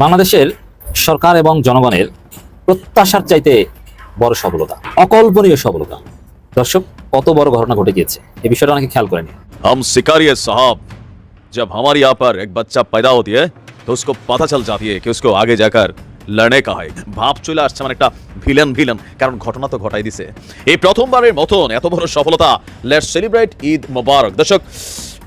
বাংলাদেশের সরকার এবং জনগণের প্রত্যাশার চাইতে বড় সফলতা অকল্পনীয় সফলতা দর্শক কত বড় ঘটনা ঘটে গিয়েছে এই বিষয়টা অনেকে খেয়াল করেনি हम सिकारी है साहब जब हमारे यहाँ पर एक बच्चा पैदा होती है तो उसको पता चल जाती है कि उसको आगे जाकर লড়ে হয় ভাব চলে আসছে মানে একটা ভিলেন ভিলেন কারণ ঘটনা তো ঘটাই দিছে এই প্রথমবারের মতন এত বড় সফলতা লেটস সেলিব্রেট ঈদ মোবারক দর্শক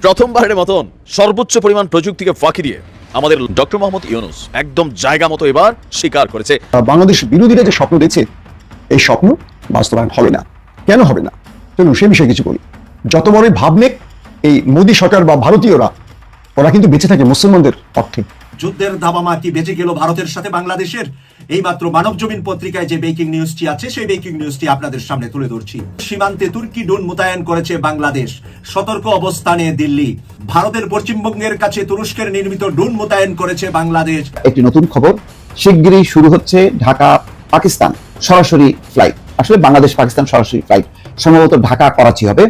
প্রথমবারের মতন সর্বোচ্চ পরিমাণ প্রযুক্তিকে ফাঁকি দিয়ে আমাদের ডক্টর মোহাম্মদ ইউনুস একদম জায়গা মতো এবার স্বীকার করেছে। বাংলাদেশ বিরোধীরা যে স্বপ্ন দেখছে, এই স্বপ্ন বাস্তবায়ন হবে না। কেন হবে না? চলুন সে বিষয়ে কিছু বলি। যত বড়ই ভাবনেক এই মোদী সরকার বা ভারতীয়রা, ওরা কিন্তু বেঁচে থাকে মুসলমানদের অর্থে। যুদ্ধের দাবামা কি বেঁচে গেল ভারতের সাথে বাংলাদেশের। এইমাত্র মানব জমিন পত্রিকায় যে ব্রেকিং নিউজটি আছে, সেই ব্রেকিং নিউজটি আপনাদের সামনে তুলে ধরছি। সীমান্তে তুর্কি ড্রোন মোতায়েন করেছে বাংলাদেশ। সতর্ক অবস্থানে দিল্লি। ভারতের পশ্চিমবঙ্গের কাছে তুরস্কের নির্মিত ড্রোন মোতায়েন করেছে বাংলাদেশ। একটি নতুন খবর, শিগগিরই শুরু হচ্ছে ঢাকা পাকিস্তান সরাসরি ফ্লাইট আসলে বাংলাদেশ পাকিস্তান সরাসরি ফ্লাইট সম্ভবত ঢাকা করাচি হবে।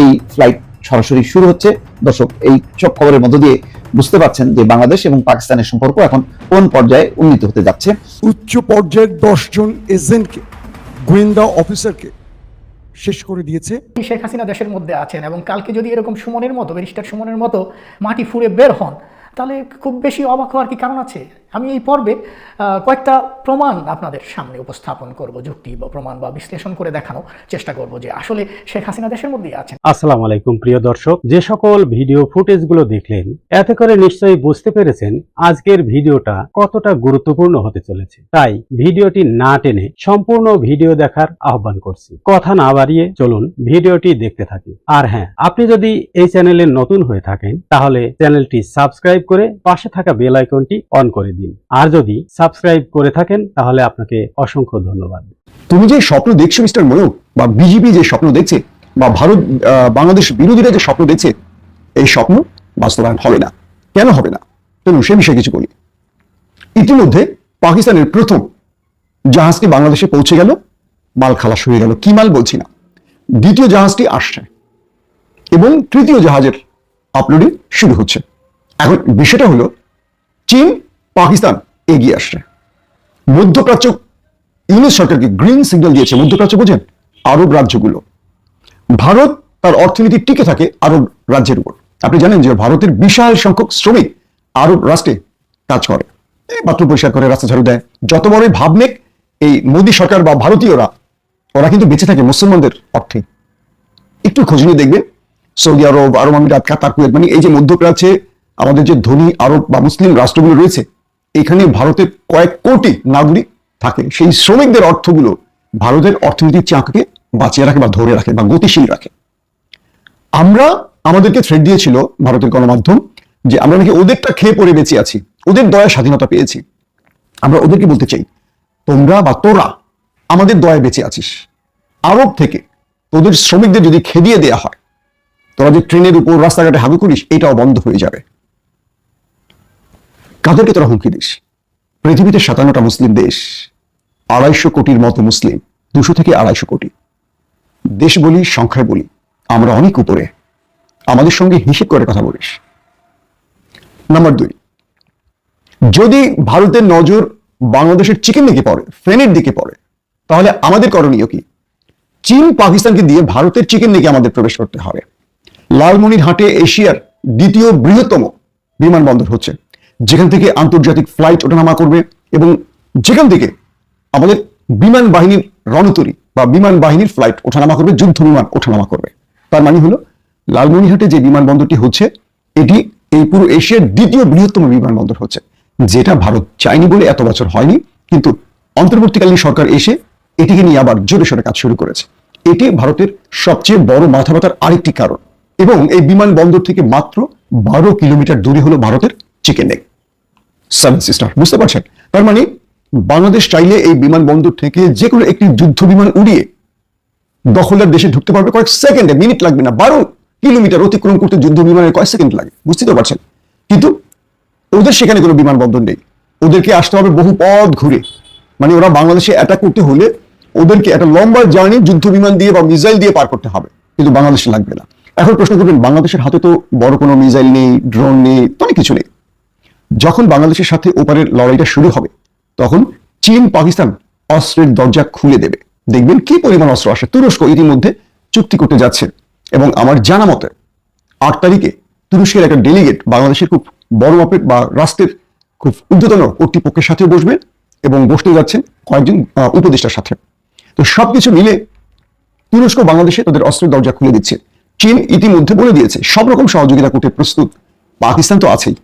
এই ফ্লাইট সরাসরি শুরু হচ্ছে। দর্শক, এই সব খবরের মধ্য দিয়ে বুঝতে পারছেন যে বাংলাদেশ এবং পাকিস্তানের সম্পর্ক এখন কোন পর্যায়ে উন্নীত হতে যাচ্ছে? উচ্চ পর্যায়ের দশজন এজেন্টকে গোয়েন্দা অফিসারকে শেষ করে দিয়েছে। শেখ হাসিনা দেশের মধ্যে আছেন এবং কালকে যদি এরকম সুমনের মতো ব্যারিস্টার সুমনের মতো মাটি ফুঁড়ে বের হন তাহলে খুব বেশি অবাক হওয়ার কি কারণ আছে? আমি এই পর্বে কয়েকটা প্রমাণ আপনাদের সামনে উপস্থাপন করব, যুক্তি বা প্রমাণ বা বিশ্লেষণ করে দেখানোর চেষ্টা করব যে আসলে শেখ হাসিনা দেশের মধ্যেই আছেন। আসসালামু আলাইকুম, প্রিয় দর্শক। যে সকল ভিডিও ফুটেজগুলো দেখলেন, এতে করে নিশ্চয়ই বুঝতে পেরেছেন আজকের ভিডিওটা কতটা গুরুত্বপূর্ণ হতে চলেছে। তাই ভিডিওটি না টেনে সম্পূর্ণ ভিডিও দেখার আহ্বান করছি। কথা না বাড়িয়ে চলুন ভিডিওটি দেখতে থাকি। আর হ্যাঁ আপনি যদি এই চ্যানেলে নতুন হয়ে থাকেন, তাহলে চ্যানেলটি সাবস্ক্রাইব করে পাশে থাকা বেল আইকনটি অন করে দিন। আর যদি সাবস্ক্রাইব করে থাকেন, তাহলে আপনাকে অসংখ্য ধন্যবাদ। তুমি যে স্বপ্ন দেখছ, মিস্টার ময়ূর, বা বিজেপি যে স্বপ্ন দেখছে, বা ভারত বাংলাদেশ বিরোধীরা যে স্বপ্ন দেখছে, এই স্বপ্ন বাস্তবায়ন হবে না। কেন হবে না? চলুন সে বিষয়ে কিছু বলি। ইতিমধ্যে পাকিস্তানের প্রথম জাহাজটি বাংলাদেশে পৌঁছে গেল, মাল খালাস হয়ে গেল। কি মাল বলছি না। দ্বিতীয় জাহাজটি আসছে, এবং তৃতীয় জাহাজের আপলোডিং শুরু হচ্ছে। এখন বিষয়টা হলো, চীন, পাকিস্তান এগিয়ে আসছে। মধ্যপ্রাচ্য, ইউনিস সরকারকে গ্রিন সিগন্যাল দিয়েছে। মধ্যপ্রাচ্য বোঝেন, আরব রাজ্যগুলো। ভারত তার অর্থনীতি টিকে থাকে আরব রাজ্যের উপর। আপনি জানেন যে ভারতের বিশাল সংখ্যক শ্রমিক আরব রাষ্ট্রে কাজ করে। বাথরুম পরিষ্কার করে রাস্তা ঝাড়ু দেয়। যত বড়ই ভাবনেক এই মোদী সরকার বা ভারতীয়রা, ওরা কিন্তু বেঁচে থাকে মুসলমানদের অর্থে। একটু খোঁজ নিয়ে দেখবেন। সৌদি আরব আরব আমিরাত, কাতার, কুয়েত মানে এই যে মধ্যপ্রাচ্যে আমাদের যে ধনী আরব বা মুসলিম রাষ্ট্রগুলো রয়েছে, এখানে ভারতের কয়েক কোটি নাগরিক থাকে। সেই শ্রমিকদের অর্থগুলো ভারতের অর্থনীতির চাঁককে বাঁচিয়ে রাখে বা ধরে রাখে বা গতিশীল রাখে। আমরা, আমাদেরকে থ্রেড দিয়েছিল ভারতের গণমাধ্যম যে আমরা নাকি ওদেরটা খেয়ে পড়ে বেঁচে আছি, ওদের দয়া স্বাধীনতা পেয়েছি। আমরা ওদেরকে বলতে চাই, তোমরা বা তোরা আমাদের দয়ায় বেঁচে আছিস। আরব থেকে তোদের শ্রমিকদের যদি খেদিয়ে দেয়া হয়, তোরা যে ট্রেনের উপর রাস্তাঘাটে হাগু করিস, এটাও বন্ধ হয়ে যাবে। কাদেরকে তোরা হুমকি দিস? পৃথিবীতে সাতান্নটা মুসলিম দেশ, আড়াইশো কোটির মতো মুসলিম, দুশো থেকে আড়াইশো কোটি। দেশ বলি, সংখ্যায় বলি, আমরা অনেক উপরে। আমাদের সঙ্গে হিসেব করে কথা বলিস। নাম্বার দুই, যদি ভারতের নজর বাংলাদেশের চিকেন দিকে পড়ে ফেনের দিকে পড়ে, তাহলে আমাদের করণীয় কি? চীন পাকিস্তানকে দিয়ে ভারতের চিকেন দিকে আমাদের প্রবেশ করতে হবে। লালমনিরহাটে এশিয়ার দ্বিতীয় বৃহত্তম বিমানবন্দর হচ্ছে। যেখান থেকে আন্তর্জাতিক ফ্লাইট ওঠানামা করবে এবং যেখান থেকে আমাদের বিমান বাহিনীর রণতরী বা বিমান বাহিনীর ফ্লাইট ওঠানামা করবে, যুদ্ধ বিমান ওঠানামা করবে। তার মানে হলো, লালমনিরহাটে যে বিমানবন্দরটি হচ্ছে, এটি এই পুরো এশিয়ার দ্বিতীয় বৃহত্তম বিমানবন্দর হচ্ছে। যেটা ভারত চায়নি বলে এত বছর হয়নি, কিন্তু অন্তর্বর্তীকালীন সরকার এসে এটিকে নিয়ে আবার জোরে সোরে কাজ শুরু করেছে। এটি ভারতের সবচেয়ে বড় মাথা ব্যথার আরেকটি কারণ এবং এই বিমানবন্দর থেকে মাত্র বারো কিলোমিটার দূরে হলো ভারতের চিকেন নেক সেভেন সিস্টার বুঝতে পারছেন? তার মানে বাংলাদেশ চাইলে এই বিমানবন্দর থেকে যে কোনো একটি যুদ্ধ বিমান উড়িয়ে দখলদার দেশে ঢুকতে পারবে কয়েক সেকেন্ডে মিনিট লাগবে না, বারো কিলোমিটার অতিক্রম করতে যুদ্ধ বিমানের কয়েক সেকেন্ড লাগে বুঝতে তো পারছেন? কিন্তু ওদের সেখানে কোনো বিমানবন্দর নেই। ওদেরকে আসতে হবে বহু পথ ঘুরে। মানে ওরা বাংলাদেশে অ্যাটাক করতে হলে ওদেরকে একটা লম্বা জার্নি যুদ্ধ বিমান দিয়ে বা মিসাইল দিয়ে পার করতে হবে। কিন্তু বাংলাদেশে লাগবে না। এখন প্রশ্ন করবেন, বাংলাদেশের হাতে তো বড় কোনো মিসাইল নেই ড্রোন নেই অনেক কিছু নেই। যখন বাংলাদেশের সাথে ওপারের লড়াইটা শুরু হবে, তখন চীন, পাকিস্তান অস্ত্রের দরজা খুলে দেবে। দেখবেন কি পরিমাণ অস্ত্র আসে। তুরস্ক ইতিমধ্যে চুক্তি করতে যাচ্ছে এবং আমার জানা মতে আট তারিখে তুরস্কের একটা ডেলিগেট বাংলাদেশের খুব বড় মাপের বা রাষ্ট্রের খুব ঊর্ধ্বতন কর্তৃপক্ষের সাথে বসবে এবং বসতে যাচ্ছেন কয়েকজন উপদেষ্টার সাথে। তো সবকিছু মিলে তুরস্ক বাংলাদেশে তাদের অস্ত্রের দরজা খুলে দিচ্ছে। চীন ইতিমধ্যে বলে দিয়েছে, সব রকম সহযোগিতা করতে প্রস্তুত। পাকিস্তান তো আছেই।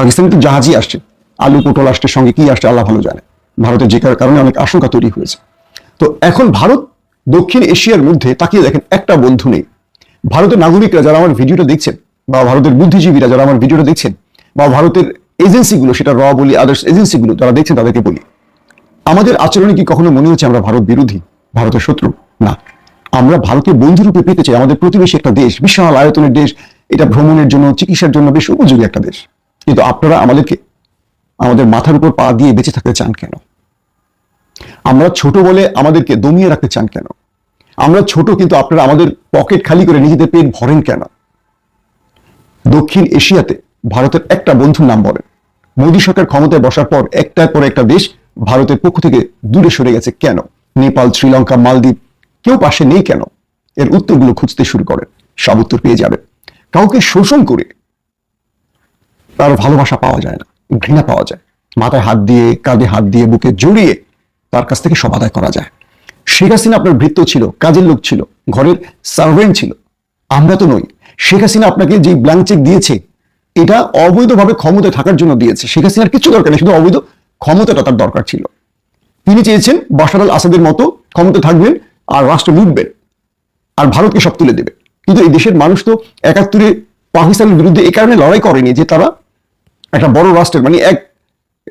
পাকিস্তানে তো জাহাজই আসছে। আলু, পটল আসছে, সঙ্গে কি আসছে আল্লাহ ভালো জানে। ভারতের যে কারণে অনেক আশঙ্কা তৈরি হয়েছে। তো এখন ভারত দক্ষিণ এশিয়ার মধ্যে তাকিয়ে দেখেন একটা বন্ধু নেই। ভারতের নাগরিকরা যারা আমার ভিডিওটা দেখছেন, বা ভারতের বুদ্ধিজীবীরা যারা আমার ভিডিওটা দেখছেন, বা ভারতের এজেন্সিগুলো, সেটা র বলি আদার্স এজেন্সিগুলো যারা দেখছেন তাদেরকে বলি, আমাদের আচরণে কি কখনো মনে হচ্ছে আমরা ভারত বিরোধী, ভারতের শত্রু? না। আমরা ভারতীয় বন্ধুরূপে পেতে চাই। আমাদের প্রতিবেশী একটা দেশ, বিশাল আয়তনের দেশ, এটা ভ্রমণের জন্য, চিকিৎসার জন্য বেশ উপযোগী একটা দেশ। কিন্তু আপনারা আমাদেরকে, আমাদের মাথার উপর পা দিয়ে বেঁচে থাকতে চান কেন? আমরা ছোট বলে আমাদেরকে দমিয়ে রাখতে চান কেন? আমরা ছোট কিন্তু আপনারা আমাদের পকেট খালি করে নিজেদের পেট ভরেন কেন? দক্ষিণ এশিয়াতে ভারতের একটা বন্ধুর নাম বলেন। মোদী সরকার ক্ষমতায় বসার পর একটার পর একটা দেশ ভারতের পক্ষ থেকে দূরে সরে গেছে কেন? নেপাল, শ্রীলঙ্কা, মালদ্বীপ কেউ পাশে নেই কেন? এর উত্তরগুলো খুঁজতে শুরু করেন। সব উত্তর পেয়ে যাবে কাউকে শোষণ করে তার ভালোবাসা পাওয়া যায় না, ঘৃণা পাওয়া যায়। মাথায় হাত দিয়ে, কাঁধে হাত দিয়ে, বুকে জড়িয়ে তার কাছ থেকে সব আদায় করা যায়। শেখ হাসিনা আপনার ভৃত্য ছিল, কাজের লোক ছিল, ঘরের সার্ভেন্ট ছিল। আমরা তো নই। শেখ হাসিনা আপনাকে যে ব্ল্যাঙ্ক চেক দিয়েছে, এটা অবৈধভাবে ক্ষমতায় থাকার জন্য দিয়েছে। শেখ হাসিনার কিছু দরকার নেই, শুধু অবৈধ ক্ষমতাটা তার দরকার ছিল। তিনি চেয়েছেন বাশার আল আসাদের মতো ক্ষমতা থাকবেন আর রাষ্ট্র লুটবেন আর ভারতকে সব তুলে দেবে। কিন্তু এই দেশের মানুষ তো একাত্তরে পাকিস্তানের বিরুদ্ধে এই কারণে লড়াই করেনি যে তারা একটা বড় রাষ্ট্রের মানে এক,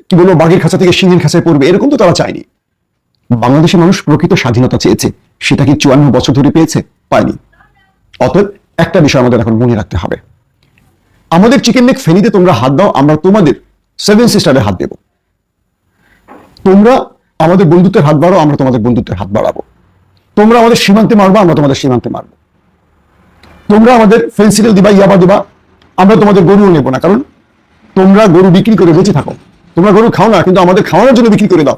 কি বলব, বাঘের খাঁচা থেকে সিংহের খাঁচায় পড়বে, এরকম তো তারা চায়নি। বাংলাদেশের মানুষ প্রকৃত স্বাধীনতা চেয়েছে, সেটা কি চুয়ান্ন বছর ধরে পেয়েছে? পায়নি। অতএব একটা বিষয় আমাদের এখন মনে রাখতে হবে। আমাদের চিকেন নেক ফেনিতে তোমরা হাত দাও, আমরা তোমাদের সেভেন সিস্টারে হাত দেব। তোমরা আমাদের বন্ধুত্বের হাত বাড়াও, আমরা তোমাদের বন্ধুত্বের হাত বাড়াবো। তোমরা আমাদের সীমান্তে মারবো, আমরা তোমাদের সীমান্তে মারবো। তোমরা আমাদের ফেন্সিলেও দিবা, ইয়াবা দিবা, আমরা তোমাদের গরুও নেব না, কারণ তোমরা গরু বিক্রি করে বেঁচে থাকো। তোমরা গরু খাও না, কিন্তু আমাদের খাওয়ানোর জন্য বিক্রি করে দাও।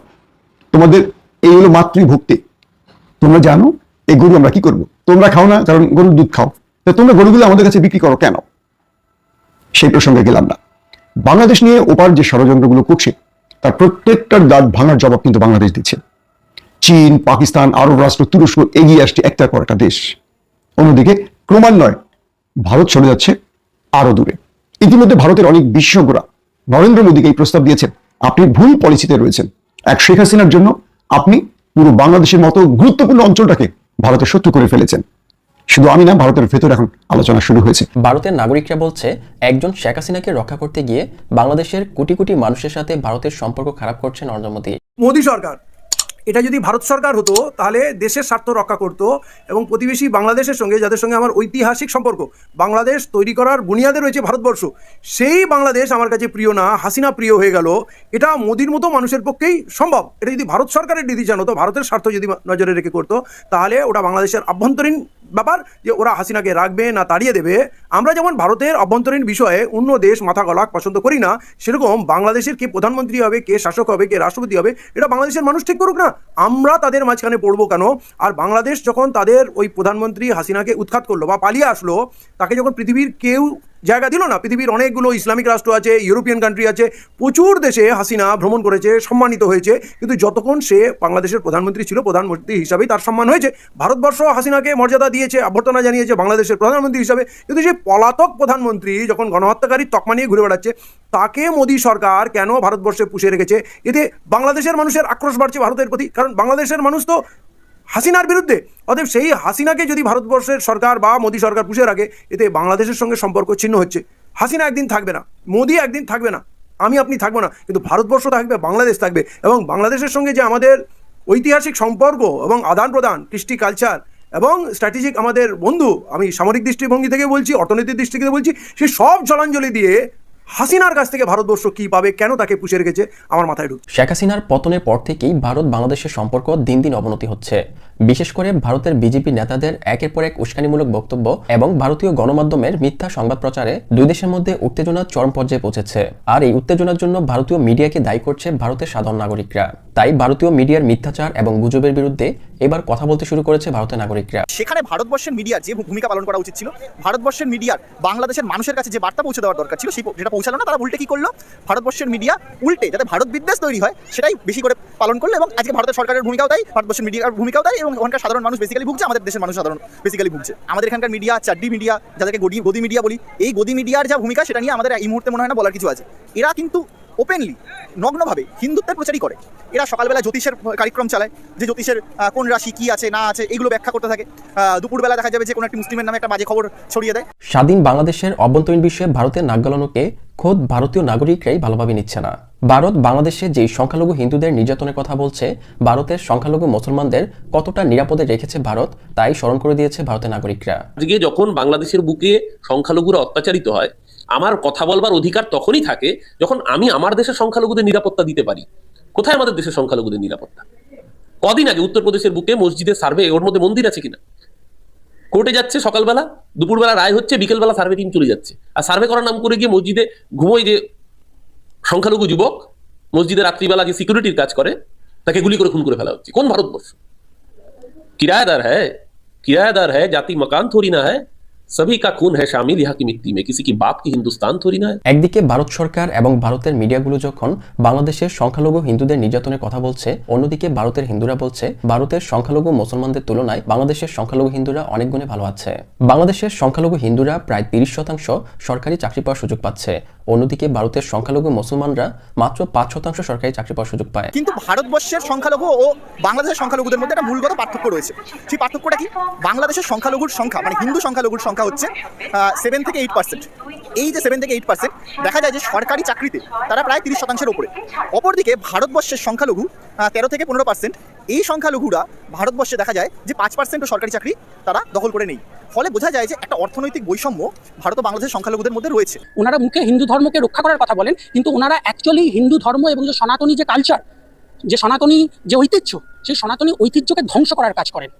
তোমাদের এই হলো মাতৃভক্তি। তোমরা জানো, এই গরু আমরা কি করব? তোমরা খাও না, কারণ গরুর দুধ খাও। তা তোমরা গরুগুলো আমাদের কাছে বিক্রি করো কেন? সেই প্রসঙ্গে গেলাম না। বাংলাদেশ নিয়ে ওপার যে ষড়যন্ত্রগুলো করছে, তার প্রত্যেকটার দাঁত ভাঙার জবাব কিন্তু বাংলাদেশ দিচ্ছে। চীন, পাকিস্তান, আরব রাষ্ট্র, তুরস্ক এগিয়ে আসছে একটার পর একটা দেশ। অন্যদিকে ক্রমান্বয়ে ভারত চলে যাচ্ছে আরও দূরে। ইতিমধ্যে ভারতের অনেক বিশেষজ্ঞরা নরেন্দ্র মোদীকে এই প্রস্তাব দিয়েছেন। আপনি ভুল পলিসিতে রয়েছেন। এক শেখ হাসিনার জন্য আপনি পুরো বাংলাদেশের মতো গুরুত্বপূর্ণ অঞ্চলটাকে ভারতের শত্রু করে ফেলেছেন। শুধু আমি না ভারতের ভেতর এখন আলোচনা শুরু হয়েছে। ভারতের নাগরিকরা বলছে একজন শেখ হাসিনাকে রক্ষা করতে গিয়ে বাংলাদেশের কোটি কোটি মানুষের সাথে ভারতের সম্পর্ক খারাপ করছে নরেন্দ্র মোদী। মোদী সরকার এটা যদি ভারত সরকার হতো, তাহলে দেশের স্বার্থ রক্ষা করতো এবং প্রতিবেশী বাংলাদেশের সঙ্গে, যাদের সঙ্গে আমার ঐতিহাসিক সম্পর্ক, বাংলাদেশ তৈরি করার বুনিয়াদে রয়েছে ভারতবর্ষ। সেই বাংলাদেশ আমার কাছে প্রিয় না, হাসিনা প্রিয় হয়ে গেল, এটা মোদির মতো মানুষের পক্ষেই সম্ভব। এটা যদি ভারত সরকারের ডিসিশন হতো ভারতের স্বার্থ যদি নজরে রেখে করতো, তাহলে ওটা বাংলাদেশের আভ্যন্তরীণ ব্যাপার যে ওরা হাসিনাকে রাখবে না তাড়িয়ে দেবে, আমরা যেমন ভারতের অভ্যন্তরীণ বিষয়ে অন্য দেশ মাথা গলাক পছন্দ করি না, সেরকম বাংলাদেশের কে প্রধানমন্ত্রী হবে, কে শাসক হবে, কে রাষ্ট্রপতি হবে, এটা বাংলাদেশের মানুষ ঠিক করুক না। আমরা তাদের মাঝখানে পড়ব কেন? আর বাংলাদেশ যখন তাদের ওই প্রধানমন্ত্রী হাসিনাকে উৎখাত করল বা পালিয়ে আসলো, তাকে যখন পৃথিবীর কেউ জায়গা দিল না। পৃথিবীর অনেকগুলো ইসলামিক রাষ্ট্র আছে, ইউরোপিয়ান কান্ট্রি আছে। প্রচুর দেশে হাসিনা ভ্রমণ করেছে, সম্মানিত হয়েছে। কিন্তু যতক্ষণ সে বাংলাদেশের প্রধানমন্ত্রী ছিল, প্রধানমন্ত্রী হিসাবেই তার সম্মান হয়েছে। ভারতবর্ষ হাসিনাকে মর্যাদা দিয়েছে, অভ্যর্থনা জানিয়েছে বাংলাদেশের প্রধানমন্ত্রী হিসাবে। কিন্তু সেই পলাতক প্রধানমন্ত্রী যখন গণহত্যাকারী তকমা নিয়ে ঘুরে বেড়াচ্ছে, তাকে মোদী সরকার কেন ভারতবর্ষে পুষে রেখেছে? এতে বাংলাদেশের মানুষের আক্রোশ বাড়ছে ভারতের প্রতি। কারণ বাংলাদেশের মানুষ তো হাসিনার বিরুদ্ধে। অতএব সেই হাসিনাকে যদি ভারতবর্ষের সরকার বা মোদী সরকার পুষে রাখে, এতে বাংলাদেশের সঙ্গে সম্পর্ক ছিন্ন হচ্ছে। হাসিনা একদিন থাকবে না, মোদি একদিন থাকবে না, আমি আপনি থাকব না, কিন্তু ভারতবর্ষ থাকবে, বাংলাদেশ থাকবে এবং বাংলাদেশের সঙ্গে যে আমাদের ঐতিহাসিক সম্পর্ক এবং আদান প্রদান কৃষ্টি কালচার এবং স্ট্র্যাটেজিক আমাদের বন্ধু, আমি সামরিক দৃষ্টিভঙ্গি থেকে বলছি, অর্থনৈতিক দৃষ্টি থেকে বলছি, সে সব জলাঞ্জলি দিয়ে হাসিনার কাছ থেকে ভারতবর্ষ কি পাবে? কেন তাকে পুষে রেখেছে? আমার মাথায় ঢুক শেখ হাসিনার পতনের পর থেকেই ভারত বাংলাদেশের সম্পর্ক দিন দিন অবনতি হচ্ছে। বিশেষ করে ভারতের বিজেপি নেতাদের একের পর এক উস্কানিমূলক বক্তব্য এবং ভারতীয় গণমাধ্যমের মিথ্যা সংবাদ প্রচারে দুই দেশের মধ্যে উত্তেজনা চরম পর্যায়ে পৌঁছেছে। আর এই উত্তেজনার জন্য ভারতীয় মিডিয়াকে দায়ী করছে ভারতের সাধারণ নাগরিকরা। তাই ভারতীয় মিডিয়ার মিথ্যাচার এবং গুজবের বিরুদ্ধে এবার কথা বলতে শুরু করেছে ভারতের নাগরিকরা। সেখানে ভারতবর্ষের মিডিয়ার যে ভূমিকা পালন করা উচিত ছিল, ভারতবর্ষের মিডিয়ার বাংলাদেশের মানুষের কাছে যে বার্তা পৌঁছে দেওয়ার দরকার ছিল, সেই যেটা পৌঁছালো না, তারা উল্টে কি করল? ভারতবর্ষের মিডিয়া উল্টে, যাতে ভারত বিদ্বেষ তৈরি হয়, সেটাই বেশি করে পালন করল এবং আজকে ভারতের সরকারের ভূমিকাও তাই, ভারতবর্ষের মিডিয়ার ভূমিকাও তাই এবং ওখানকার সাধারণ মানুষ বেসিক্যালি ভুগছে, আমাদের দেশের মানুষ সাধারণ বেসিক্যালি ভুগছে। আমাদের এখানকার মিডিয়া চাড্ডি মিডিয়া যাদেরকে গদি গদি মিডিয়া বলি, এই গদি মিডিয়ার যা ভূমিকা, সেটা নিয়ে আমাদের এই মুহূর্তে মনে হয় না বলার কিছু আছে। এরা কিন্তু ওপেনলি নগ্নভাবে হিন্দুত্বের প্রচারই করে। এরা সকালবেলা জ্যোতিষের কার্যক্রম চালায় যে জ্যোতিষের কোন রাশি কি আছে না আছে এগুলো ব্যাখ্যা করতে থাকে। দুপুরবেলা দেখা যাবে যে কোনো একটি মুসলিমের নামে একটা বাজে খবর ছড়িয়ে দেয়। স্বাধীন বাংলাদেশের অভ্যন্তরীণ বিষয়ে ভারতের নাকগালানোকে খোদ ভারতীয় নাগরিকরাই ভালোভাবে নিচ্ছে না। ভারত বাংলাদেশে যেই সংখ্যালঘু হিন্দুদের নির্যাতনের কথা বলছে ভারতের সংখ্যালঘু মুসলমানদের কতটা নিরাপদে রেখেছে ভারত তাই স্মরণ করে দিয়েছে ভারতের নাগরিকরা। আজকে যখন বাংলাদেশের বুকে সংখ্যালঘুরা অত্যাচারিত হয় আমার কথা বলবার অধিকার তখনই থাকে যখন আমি আমার দেশের সংখ্যালঘুদের নিরাপত্তা দিতে পারি। কোথায় আমাদের দেশের সংখ্যালঘুদের নিরাপত্তা? কদিন আগে উত্তরপ্রদেশের বুকে মসজিদের সার্ভে, ওর মধ্যে মন্দির আছে কিনা? কোর্টে যাচ্ছে সকালবেলা, দুপুরবেলা রায় হচ্ছে, বিকেলবেলা সার্ভে টিম চলে যাচ্ছে। আর সার্ভে করার নাম করে গিয়ে মসজিদে ঘুমোয় যে সংখ্যালঘু যুবক, মসজিদে রাত্রিবেলা যে সিকিউরিটির কাজ করে, তাকে গুলি করে খুন করে ফেলা হচ্ছে। কোন ভারতবর্ষ? কিরায়দার হ্যাঁ কিরায়দার হ্যাঁ জাতি মকান থরি না হ্যায়। সবই কা খুন হ্যাঁ শামিল ইহা কি মিত্তি মে কিসি কি বাপ কি হিন্দুস্তান থরি না একদিকে ভারত সরকার এবং ভারতের মিডিয়াগুলো যখন বাংলাদেশের সংখ্যালঘু হিন্দুদের নির্যাতনের কথা বলছে, অন্যদিকে ভারতের হিন্দুরা বলছে, ভারতের সংখ্যালঘু মুসলমানদের তুলনায় বাংলাদেশের সংখ্যালঘু হিন্দুরা অনেক গুণে ভালো আছে। বাংলাদেশের সংখ্যালঘু হিন্দুরা প্রায় তিরিশ শতাংশ সরকারি চাকরি পাওয়ার সুযোগ পাচ্ছে। অন্যদিকে ভারতের সংখ্যালঘু মুসলমানরা মাত্র পাঁচ শতাংশ সরকারি চাকরি পাওয়ার সুযোগ পায়। কিন্তু ভারতবর্ষের সংখ্যালঘু ও বাংলাদেশের সংখ্যালঘুদের মধ্যে একটা মূলগত পার্থক্য রয়েছে। সেই পার্থক্যটা কি? বাংলাদেশের সংখ্যালঘুর সংখ্যা মানে হিন্দু সংখ্যালঘুর সংখ্যা হচ্ছে সেভেন থেকে এইট পার্সেন্ট এই যে সেভেন থেকে এইট পার্সেন্ট দেখা যায় যে সরকারি চাকরিতে তারা প্রায় তিরিশ শতাংশের ওপরে অপরদিকে ভারতবর্ষের সংখ্যালঘু তেরো থেকে পনেরো পার্সেন্ট এই সংখ্যালঘুরা ভারতবর্ষে দেখা যায় যে পাঁচ পার্সেন্ট সরকারি চাকরি তারা দখল করে নেই। ফলে বোঝা যায় যে একটা অর্থনৈতিক বৈষম্য ভারত ও বাংলাদেশের সংখ্যালঘুদের মধ্যে রয়েছে। ওনারা মুখে হিন্দু ধর্মকে রক্ষা করার কথা বলেন, কিন্তু ওনারা অ্যাকচুয়ালি হিন্দু ধর্ম এবং যে সনাতনী যে কালচার যে সনাতনী যে ঐতিহ্য, সেই সনাতনী ঐতিহ্যকে ধ্বংস করার কাজ করেন।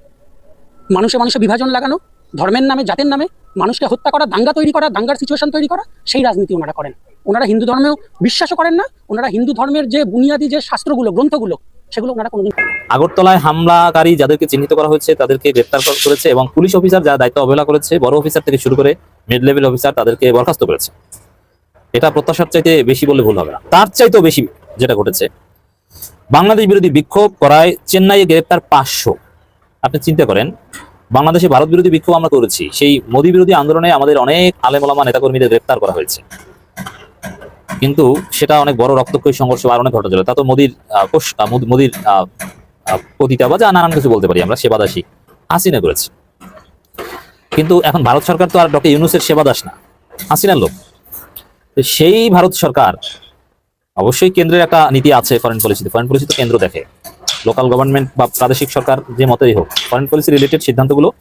মানুষে মানুষে বিভাজন লাগানো ধর্মের নামে, জাতের নামে মানুষকে হত্যা করা, দাঙ্গা তৈরি করা, দাঙ্গার সিচুয়েশন তৈরি করা, সেই রাজনীতি ওনারা করেন। ওনারা হিন্দু ধর্মেও বিশ্বাসও করেন না, ওনারা হিন্দু ধর্মের যে বুনিয়াদী যে শাস্ত্রগুলো, গ্রন্থগুলো, সেগুলো ওনারা কোনোদিন আগরতলায় হামলাকারী যাদেরকে চিহ্নিত করা হয়েছে, তাদেরকে গ্রেপ্তার কর- করেছে এবং পুলিশ অফিসার যারা দায়িত্ব অবহেলা করেছে, বড় অফিসার থেকে শুরু করে মিড লেভেল অফিসার তাদেরকে বরখাস্ত করেছে। এটা প্রত্যাশার চাইতে বেশি বলে ভুল হবে না। তার চাইতেও বেশি যেটা ঘটেছে। বাংলাদেশ বিরোধী বিক্ষোভ করায় চেন্নাইয়ে গ্রেপ্তার পাঁচশো। আপনি চিন্তা করেন বাংলাদেশে ভারত বিরোধী বিক্ষোভ আমরা করেছি। সেই মোদী বিরোধী আন্দোলনে আমাদের অনেক আলেমলামা নেতাকর্মীদের গ্রেপ্তার করা হয়েছে। কিন্তু সেটা অনেক বড় রক্তক্ষয়ী সংঘর্ষ আর অনেক ঘটেছিল তা তো মোদির মোদির পতিতা বা যা নানান কিছু বলতে পারি আমরা সেবাদাসী হাসিনা করেছে। কিন্তু এখন ভারত সরকার তো আর ডক্টর ইউনুসের সেবাদাস না, হাসিনার লোক। সেই ভারত সরকার অবশ্যই কেন্দ্রের একটা নীতি আছে ফরেন পলিসিতে ফরেন পলিসি তো কেন্দ্র দেখে। লোকাল গভর্নমেন্ট বা প্রাদেশিক সরকার যে মতেই হোক ফরেন পলিসি রিলেটেড সিদ্ধান্তগুলো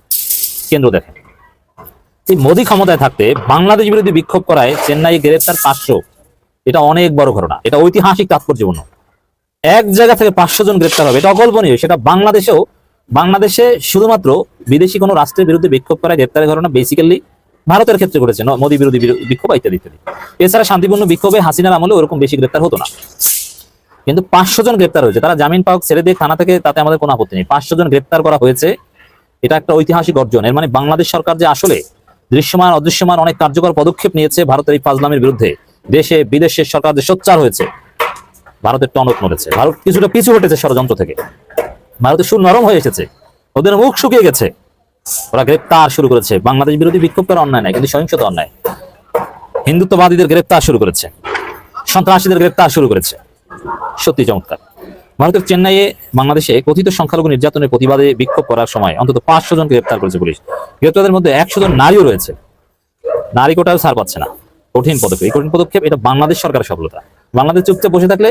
কেন্দ্র দেখে। এই মোদী ক্ষমতায় থাকতে বাংলাদেশ বিরোধী বিক্ষোভ করায় চেন্নাই গ্রেপ্তার পাঁচশো। এটা অনেক বড় ঘটনা। এটা ঐতিহাসিক তাৎপর্যপূর্ণ। এক জায়গা থেকে পাঁচশো জন গ্রেপ্তার হবে। এটা অকল্পনীয়। সেটা বাংলাদেশেও, বাংলাদেশে শুধুমাত্র বিদেশি কোনো রাষ্ট্রের বিরুদ্ধে বিক্ষোভ করা গ্রেপ্তারের ঘটনা বেসিক্যালি ভারতের ক্ষেত্রে ঘটেছে। মোদী বিরোধী বিরো- বিক্ষোভ ইত্যাদি ইত্যাদি। এছাড়া শান্তিপূর্ণ বিক্ষোভে হাসিনার আমলে ওরকম বেশি গ্রেপ্তার হতো না। কিন্তু পাঁচশো জন গ্রেপ্তার হয়েছে। তারা জামিন পাওক ছেড়ে দিয়ে থানা থেকে তাতে আমাদের কোনো আপত্তি নেই। পাঁচশো জন গ্রেপ্তার করা হয়েছে। এটা একটা ঐতিহাসিক অর্জন। এর মানে বাংলাদেশ সরকার যে আসলে দৃশ্যমান, অদৃশ্যমান অনেক কার্যকর পদক্ষেপ নিয়েছে ভারতের এই ফাজলামের বিরুদ্ধে, দেশে বিদেশের সরকার যে সোচ্চার হয়েছে, ভারতের টনক নড়েছে। ভারত কিছুটা পিছু হটেছে ষড়যন্ত্র থেকে। ভারতের সুর নরম হয়ে এসেছে। ওদের মুখ শুকিয়ে গেছে। ওরা গ্রেপ্তার শুরু করেছে। বাংলাদেশ বিরোধী বিক্ষোভ অন্যায় নাই কিন্তু সহিংসতা অন্যায়। হিন্দুত্ববাদীদের গ্রেপ্তার শুরু করেছে। সন্ত্রাসীদের গ্রেপ্তার শুরু করেছে। সত্যি চমৎকার। ভারতের চেন্নাইয়ে বাংলাদেশে কথিত সংখ্যালঘু নির্যাতনের প্রতিবাদে বিক্ষোভ করার সময় অন্তত পাঁচশো জনকে গ্রেপ্তার করেছে পুলিশ। গ্রেপ্তারদের মধ্যে একশো জন নারীও রয়েছে। নারী কোটাও ছাড় পাচ্ছে না। কঠিন পদক্ষেপ। এই কঠিন পদক্ষেপ এটা বাংলাদেশ সরকারের সফলতা। বাংলাদেশ চুপচাপ বসে থাকলে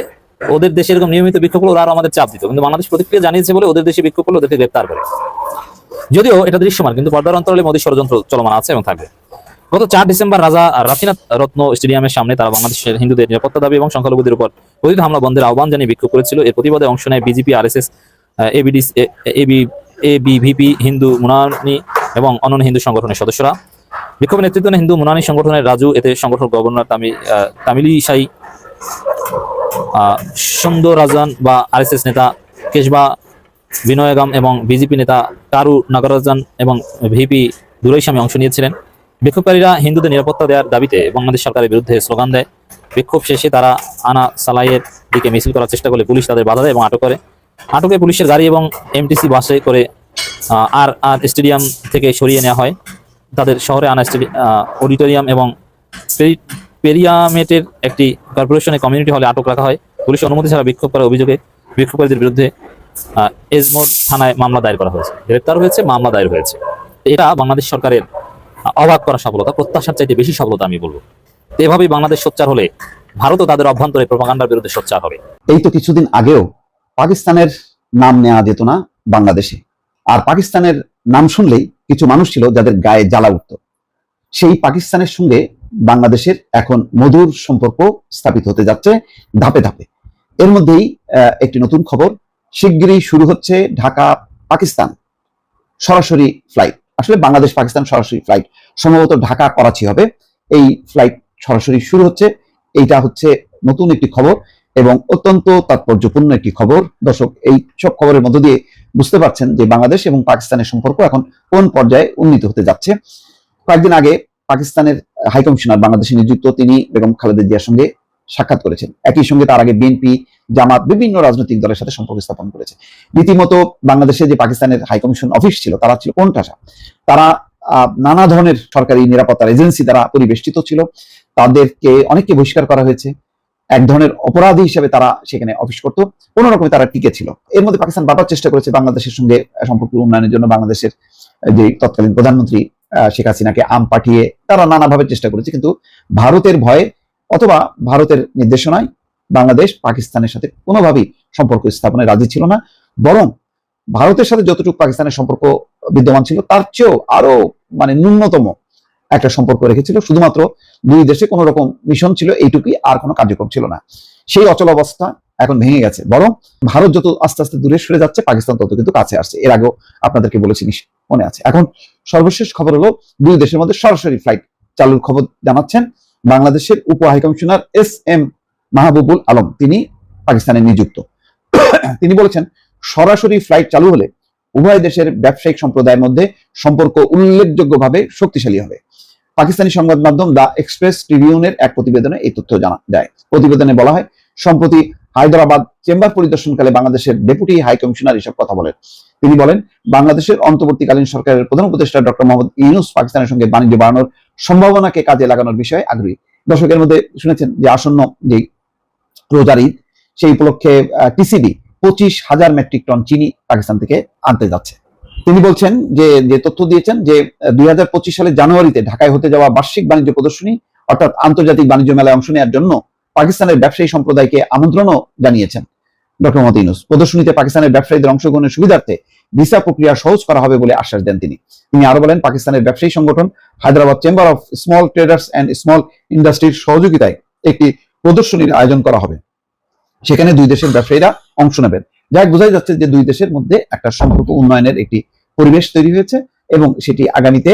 ওদের দেশে এরকম নিয়মিত বিক্ষোভ করলে ওরা আরও আমাদের চাপ দিত। কিন্তু বাংলাদেশ প্রতিক্রিয়া জানিয়েছে বলে ওদের দেশে বিক্ষোভ করলে ওদেরকে গ্রেপ্তার করে। যদিও এটা দৃশ্যমান, কিন্তু পর্দার অন্তরালে মোদী ষড়যন্ত্র চলমান আছে এবং থাকবে। গত চার ডিসেম্বর রাজা রাফিনাথ রত্ন স্টেডিয়ামের সামনে তারা বাংলাদেশের হিন্দুদের নিরাপত্তা দাবি এবং সংখ্যালঘুদের উপর কথিত হামলা বন্ধের আহ্বান জানিয়ে বিক্ষোভ করেছিল। এর প্রতিবাদে অংশ নেয় BJP R S S A B A B V P Hindu Munnani এবং অন্যান্য হিন্দু সংগঠনের সদস্যরা। বিক্ষোভে নেতৃত্ব হিন্দু মুনানি সংগঠনের রাজু এতে সংগঠন গভর্নর তামি আহ, তামিলিসাই আহ, সুন্দরাজান বা আরএসএস নেতা কেশবা বিনয়গাম এবং বিজেপি নেতা কারু নাগরাজান এবং ভিপি দুরাইস্বামী অংশ নিয়েছিলেন। বিক্ষোভকারীরা হিন্দুদের নিরাপত্তা দেওয়ার দাবিতে বাংলাদেশ সরকারের বিরুদ্ধে স্লোগান দেয়। বিক্ষোভ শেষে তারা আনা সালাইয়ের দিকে মিছিল করার চেষ্টা করলে পুলিশ তাদের বাধা দেয় এবং আটক করে। আটকে পুলিশের গাড়ি এবং এমটিসি বাসে করে আর আর স্টেডিয়াম থেকে সরিয়ে নেওয়া হয়। তাদের শহরে আনা অডিটোরিয়াম এবং পেরিয়ামেটের একটি কর্পোরেশনের কমিউনিটি হলে আটক রাখা হয়। পুলিশ অনুমতি ছাড়া বিক্ষোভ করার অভিযোগে বিক্ষোভকারীদের বিরুদ্ধে এজমোর থানায় মামলা দায়ের করা হয়েছে। গ্রেপ্তার হয়েছে, মামলা দায়ের হয়েছে। এটা বাংলাদেশ সরকারের অবাক করা সফলতা, প্রত্যাশার চাইতে বেশি সফলতা আমি বলব। এভাবেই বাংলাদেশ সোচ্চার হলে ভারতও তাদের অভ্যন্তরে প্রপাগান্ডার বিরুদ্ধে সোচ্চার হবে। এই তো কিছুদিন আগেও পাকিস্তানের নাম নেওয়া যেত না বাংলাদেশে। আর পাকিস্তানের নাম শুনলেই কিছু মানুষ ছিল যাদের গায়ে জ্বালা উঠত। সেই পাকিস্তানের সঙ্গে বাংলাদেশের এখন মধুর সম্পর্ক স্থাপিত হতে যাচ্ছে ধাপে ধাপে। এর মধ্যেই একটি নতুন খবর, শিগগিরই শুরু হচ্ছে ঢাকা পাকিস্তান সরাসরি ফ্লাইট আসলে বাংলাদেশ পাকিস্তান সরাসরি ফ্লাইট সম্ভবত ঢাকা করাচি হবে। এই ফ্লাইট সরাসরি শুরু হচ্ছে। এইটা হচ্ছে নতুন একটি খবর এবং অত্যন্ত তাৎপর্যপূর্ণ একটি খবর। দর্শক, এই সব খবরের মধ্য দিয়ে বুঝতে পারছেন যে বাংলাদেশ এবং পাকিস্তানের সম্পর্ক এখন কোন পর্যায়ে উন্নীত হতে যাচ্ছে। কয়েকদিন আগে পাকিস্তানের হাইকমিশনার বাংলাদেশে নিযুক্ত তিনি বেগম খালেদা জিয়ার সঙ্গে সাক্ষাৎ করেছেন। একই সঙ্গে তার আগে বিএনপি, জামাত বিভিন্ন রাজনৈতিক দলের সাথে সম্পর্ক স্থাপন করেছে। রীতিমতো বাংলাদেশে যে পাকিস্তানের হাই কমিশন অফিস ছিল, তারা ছিল কোনটাসা তারা নানা ধরনের সরকারি নিরাপত্তার এজেন্সি দ্বারা পরিবেষ্টিত ছিল। তাদেরকে অনেককে বহিষ্কার করা হয়েছে। এক ধরনের অপরাধী হিসেবে তারা সেখানে অফিস করতো। কোন রকমে তারা টিকে ছিল। এর মধ্যে পাকিস্তান বারবার চেষ্টা করেছে বাংলাদেশের সঙ্গে সম্পর্ক উন্নয়নের জন্য বাংলাদেশের যে তৎকালীন প্রধানমন্ত্রী শেখ হাসিনাকে আম পাঠিয়ে তারা নানাভাবে চেষ্টা করেছে। কিন্তু ভারতের ভয়ে অথবা ভারতের নির্দেশনায় বাংলাদেশ পাকিস্তানের সাথে কোনোভাবেই সম্পর্ক স্থাপনে রাজি ছিল না, বরং ভারতের সাথে যতটুকু পাকিস্তানের সম্পর্ক বিদ্যমান ছিল, তার চেয়েও আরও মানে ন্যূনতম একটা সম্পর্ক রেখেছিল। শুধুমাত্র দুই দেশে কোনো রকম মিশন ছিল, এইটুকুই আর কোনো কার্যক্রম ছিল না। সেই অচল অবস্থা এখন ভেঙে গেছে। বরং ভারত যত আস্তে আস্তে দূরে সরে যাচ্ছে, পাকিস্তান তত কিন্তু কাছে আসছে। এর আগেও আপনাদেরকে বলেছি মনে আছে। এখন সর্বশেষ খবর হলো, দুই দেশের মধ্যে সরাসরি ফ্লাইট চালুর খবর জানাচ্ছেন। বাংলাদেশের উপ high commissioner S M Mahbubul Alam, তিনি পাকিস্তানে নিযুক্ত। তিনি বলেছেন, সরাসরি ফ্লাইট চালু হলে উভয় দেশের ব্যবসায়িক সম্প্রদায়ের মধ্যে সম্পর্ক উল্লেখযোগ্যভাবে শক্তিশালী হবে। পাকিস্তানি সংবাদ মাধ্যম দ্য এক্সপ্রেস ট্রিবিউনের এক প্রতিবেদনে এই তথ্য জানা যায়। প্রতিবেদনে বলা হয়, সম্প্রতি হায়দ্রাবাদ চেম্বার পরিদর্শনকালে বাংলাদেশের ডেপুটি হাই কমিশনার এসব কথা বলেন। তিনি বলেন, বাংলাদেশের অন্তর্বর্তীকালীন সরকারের প্রধান উপদেষ্টা ডক্টর মোহাম্মদ ইউনুস পাকিস্তানের সঙ্গে বাণিজ্য বাড়ানোর সম্ভাবনাকে কাজে লাগানোর বিষয়ে আগ্রহী। দর্শকের মধ্যে শুনেছেন যে আসন্ন যে রোজার ঈদ, সেই উপলক্ষে টিসিবি পঁচিশ হাজার মেট্রিক টন চিনি পাকিস্তান থেকে আনতে যাচ্ছে। তিনি বলছেন যে যে তথ্য দিয়েছেন যে দুই সালের জানুয়ারিতে ঢাকায় হতে যাওয়া বার্ষিক বাণিজ্য প্রদর্শনী, অর্থাৎ আন্তর্জাতিক বাণিজ্য মেলায় অংশ নেওয়ার জন্য পাকিস্তানের ব্যবসায়ী সম্প্রদায়কে আমন্ত্রণও জানিয়েছেন। ডক্টর মোহাম্মদ ইউনুস, প্রদর্শনীতে পাকিস্তানের ব্যবসায়ীদের অংশগ্রহণের সুবিধার্থে ভিসা প্রক্রিয়া সহজ করা হবে বলে আশ্বাস দেন তিনি। তিনি আরও বলেন, পাকিস্তানের ব্যবসায়ী সংগঠন Hyderabad chamber of small traders and small ইন্ডাস্ট্রির সহযোগিতায় একটি প্রদর্শনীর আয়োজন করা হবে। সেখানে দুই দেশের ব্যবসায়ীরা অংশ নেবেন। যা বোঝাই যাচ্ছে যে দুই দেশের মধ্যে একটা সম্পর্ক উন্নয়নের একটি পরিবেশ তৈরি হয়েছে এবং সেটি আগামীতে